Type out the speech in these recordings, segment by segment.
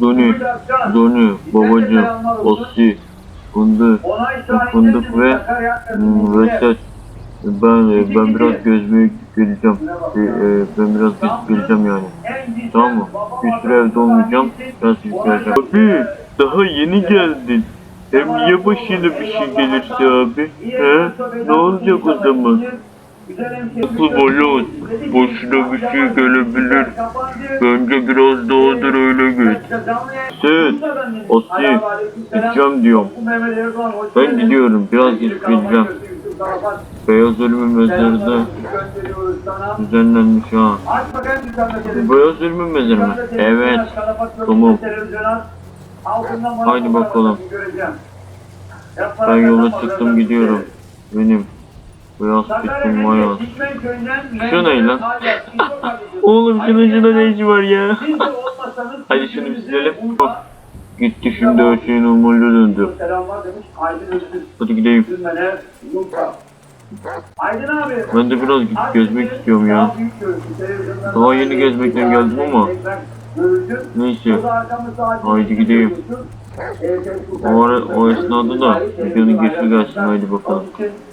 Doni, Doni, babacığım, Osi, Fındık, Fındık ve hmm, Reşat. Ben ben biraz gezmeye geleceğim. Ee, e, ben biraz geleceğim yani. Tamam mı? Bir süre evde olmayacağım. Biraz gezip geleceğim. Abi daha yeni geldin. Hem niye başına bir şey gelirse abi? He? Ne olacak o zaman? Baloz. Boşuna bir şey gelebilir. Bence biraz daha da öyle git. Sen, Osi, gideceğim diyorum. Ben gidiyorum. Biraz gidip. Beyaz Ölümün mezarı da düzenlenmiş ha. Beyaz Ölümün mezarı mı? Evet. Tamam. Haydi bakalım. Ben yola çıktım gidiyorum. Benim. Beyaz Pitbull Mayaz. Şu ne lan? Oğlum şunun şuna ne işi var ya? Hadi şunu bir silelim. Gitti şimdi her şey normale döndü. Hadi gideyim. Ben de biraz gezmek istiyorum ya. Daha yeni gezmekten geldim ama. Neyse. Haydi gideyim. O, ara, o esnada da videonun geçti gelsin haydi bakalım.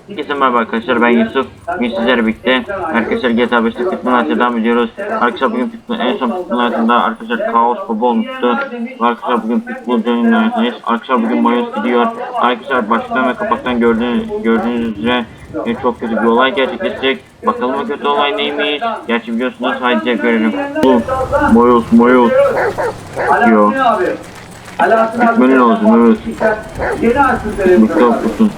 Herkese merhaba arkadaşlar ben Yusuf. Bugün sizlerle birlikte arkadaşlar GTA 5'te Pitbull Night'a devam ediyoruz. Arkadaşlar bugün Pitbull, en son Pitbull Night'ında arkadaşlar Kaos Baba olmuştu. Arkadaşlar bugün Pitbull Johnny Night'dayız. Arkadaşlar bugün Mayos gidiyor. Arkadaşlar baştan ve kapaktan gördüğünüz, gördüğünüz üzere e, çok kötü bir olay gerçekleşecek. Bakalım o kötü olay neymiş. Gerçi biliyorsunuz haydi görelim. Mayos Mayos. Yo. Böyle olsun evet. Mustafa Kusun.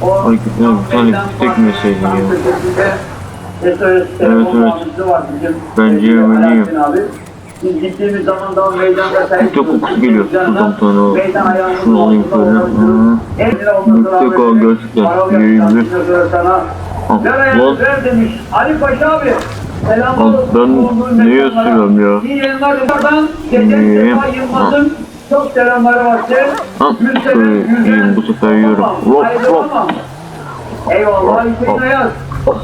Hareketler hani tek mesajı ya. Evet evet. Bence yemeliyim. Biz gittiğimiz zaman daha meydanda terk Çok kokusu geliyor. Şuradan sonra o. Şunu alayım şöyle. Yüksek o gerçekten. Yiyebilir. Lan. Ali Paşa abi. Selam olsun. Ben neye sürüyorum ya? Niye? Niye? Çok selamları var size. Gülsemin e, bu sefer yiyorum. Lop lop. Eyvallah. Hüseyin Ayaz.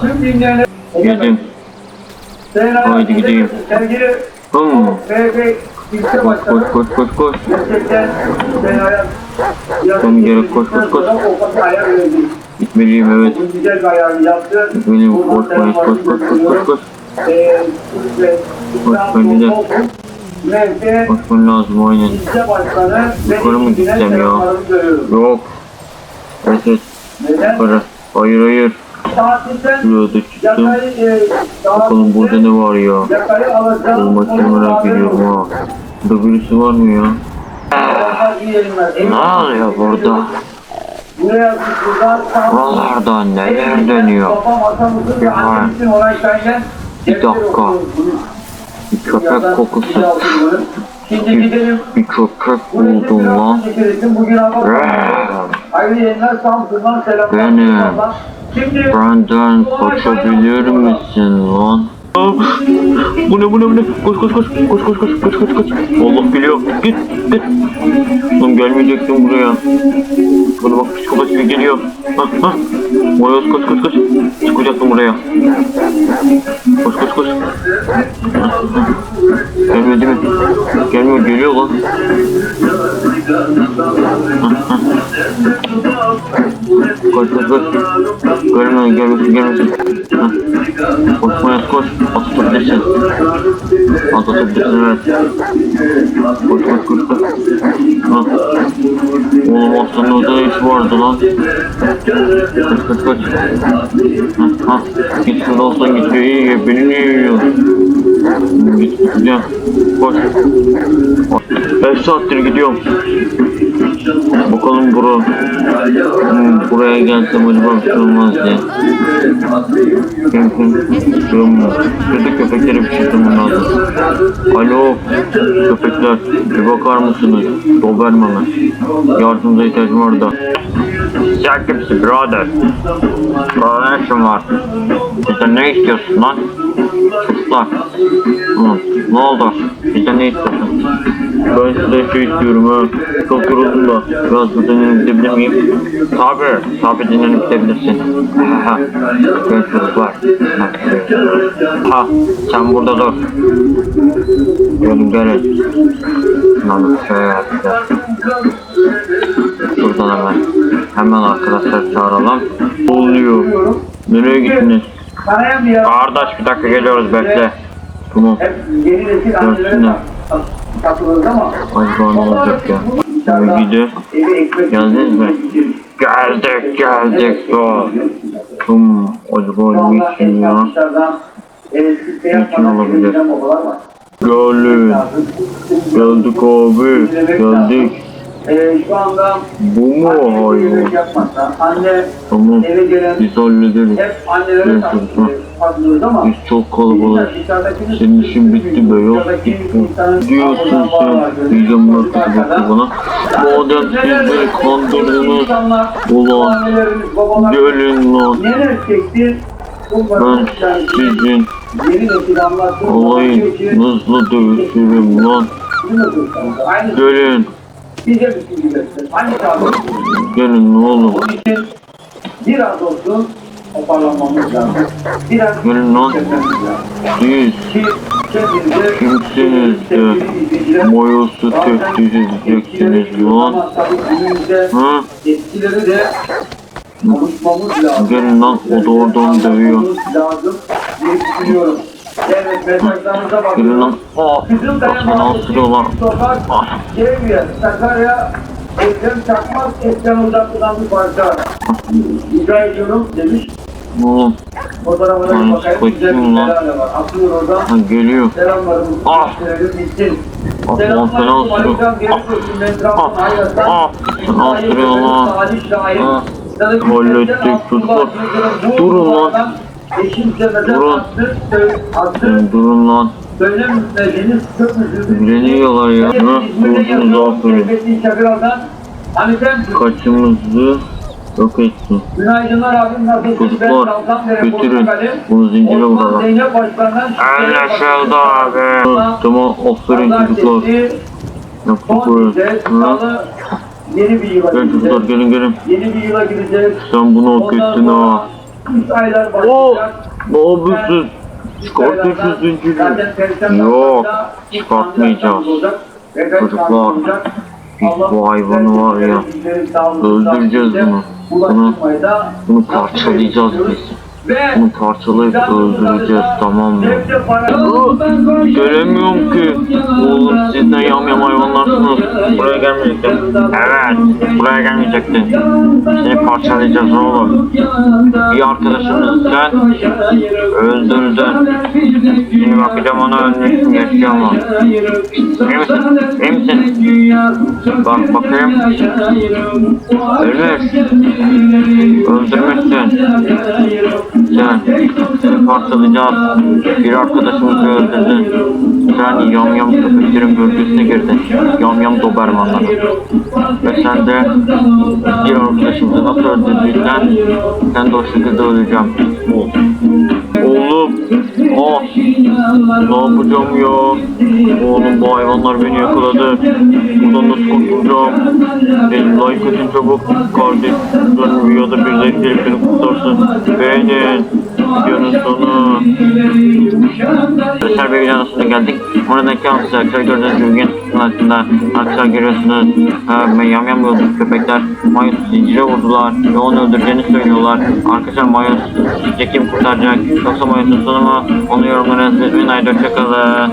Tüm dinleyenler. Gidin. Haydi gideyim. Sevgili hmm. BB Koş koş koş koş koş. Tam gerek koş koş koş. Gitmeliyim evet. Gitmeliyim koş koş koş koş koş koş. Koş ben giderim. Bakmam lazım oyunun. Yukarı mı gitsem ya? Yok. Evet evet. Yukarı. Hayır hayır. Şurada çıktım. Bakalım burada ne var ya? Olmak merak ediyorum ha. Burada birisi var mı ya? Ne oluyor burada? Buralarda neler dönüyor? Ha. Bir dakika. Bir köpek kokusu. Şimdi gidelim. Bir köpek buldum lan. Benim. Benden kaçabilir misin lan? Bu ne bu ne bu ne? Koş koş koş koş koş koş koş koş koş. Allah geliyor. Git git. Oğlum gelmeyecektin buraya. Bana bak psikopat gibi geliyor. Ha ha. Moyoz koş koş koş. Çıkacaktım buraya. Koş koş koş. Gelmedi mi? Gelmiyor geliyor lan. Koş koş koş. Görme gelmesin gelmesin. Ha. Koş. Atlatabilirsin. Atlatabilirsin evet. Koş koş koş koş. Ha. Oğlum aslanın orada iş vardı lan? Kaç kaç kaç. Ha, ha. Git şurada ye ye ye. Beni niye yiyorsun? Git gideceğim. Koş. 5 saattir gidiyorum. Bura. Hmm, buraya gelsem acaba bir şey olmaz diye. Kim? Sığınma. Şurada köpeklere bir şey lazım. Alo. Köpekler. Bir bakar mısınız? Doberman'a. Yardımınıza ihtiyacım var da. Sen kimsin birader? Bana ne işin var? Bizden ne istiyorsun lan? Hı, ne oldu? Bizden ne istiyorsun? Ben size şey istiyorum ha. Çok yoruldum da. Biraz dinlenip gidebilir miyim? Tabi. Tabi dinlenip gidebilirsin. Ha ha. Genç çocuklar. Ha. Sen burada dur. Gelin gelin. Lan şöyle yapacağız. Şuradan hemen. Hemen arkadaşlar çağıralım. Oluyor? Nereye gittiniz? Kardeş bir dakika geliyoruz bekle. Tamam. Görsünler. Takılırız ama Acaba ne olacak ya? Şimdi gidiyor. Geldiniz mi? Geldik geldik ya. Tüm acaba ne için ya? Niçin olabilir? Gelin. Geldik abi. Geldik. Ee, şu anda Bu mu anne yapmazsa, anne Tamam. eve gelen Biz hallederiz. hep annelere Evet, tak- çocuklar. takılırız ama Biz çok dışarıdakini- Senin işin bitti be yok bu. Diyorsun sen. Diyeceğim kötü baktı bana. Madem siz beni kandırdınız. Ulan gelin lan. Ben sizin nesil anlatsın. olayınızla dövüşürüm lan. Gelin. Bize şey göster. Aynı tarzı. Gelin ne için biraz olsun toparlanmamız lazım. Biraz lazım. Siz Ki kendinize kimsiniz de mayosu tehdit edeceksiniz lan. Ha? etkileri de. Gelin lan o da oradan dövüyor. Lazım diye düşünüyorum. Evet mesajlarınıza Gelin lan. bakıyorum. Aa. Kızıl Kafana asılıyorlar. Sokak. Devriye, Sakarya, Ekrem Çakmaz, Ekrem Uzaklı'dan bir parça. Rica ediyorum demiş. Oğlum. Fotoğrafına bir bakayım. Güzel bir şelale var. Atıyor oradan. Ha geliyor. Selamlarımızı Ah. gösterelim bitsin. Selamlar. Aleyküm, Ah. Ah. Yıldırım, bu Durun lan. Eşim Semet'e Durun. attı, attı, Sen durun lan. söylemediğiniz çok üzüldüm. Beni yiyorlar ya. Ha? Vurdunuz aferin. Çakıral'dan Hanifen Kaçımızı yok etsin. Günaydınlar abim nasılsın? Çocuklar götürün. Bunu zincire vuralım. Başkan'dan Anlaşıldı abi. Tamam aferin çocuklar. Yaptık böyle. Yeni bir yıla Gel çocuklar gelin gelin. Yeni bir yıla gireceğiz. Sen bunu hak ettin ha. Sonra üç aylar Oo. başlayacak. Çıkartın şu zinciri. Yok. Çıkartmayacağız. Çocuklar, bu hayvanı var ya. Öldüreceğiz bunu. Bunu, bunu parçalayacağız biz. Bunu parçalayıp öldüreceğiz tamam mı? Göremiyorum ki. Oğlum siz de yam yam hayvanlarsınız. Buraya gelmeyecektin. Evet. Buraya gelmeyecektin. Seni parçalayacağız oğlum. Bir arkadaşımız sen öldürdün. Şimdi bakacağım ona ölmüşsün yaşıyor mu? İyi misin? İyi misin? Bak bakayım. Ölmüş. Öldürmüşsün. Sen parçalayacağız. Bir arkadaşımızı öldürdün. Sen yam yam köpeklerin bölgesine girdin. Yam yam dobermanları. Ve sen de bir arkadaşımızı nasıl öldürdüysen sen de o şekilde öleceksin. Oğlum. Ah. Ne yapacağım ya? Oğlum bu hayvanlar beni yakaladı. Buradan nasıl kurtulacağım? Benim like atın çabuk. Kardeşlerim ya da bir like gelip beni kurtarsın. Beğenin. Videonun sonu. Arkadaşlar bir videonun sonuna geldik. Buradaki arkadaşlar gördüğünüz gibi genç altında arkadaşlar görüyorsunuz. E, yam yam yolcu köpekler Mayos zincire vurdular ve onu öldüreceğini söylüyorlar. Arkadaşlar sizce kim kurtaracak? Yoksa Mayos'un sonu mu? Onu yorumlara yazmayı unutmayın. Haydi hoşçakalın.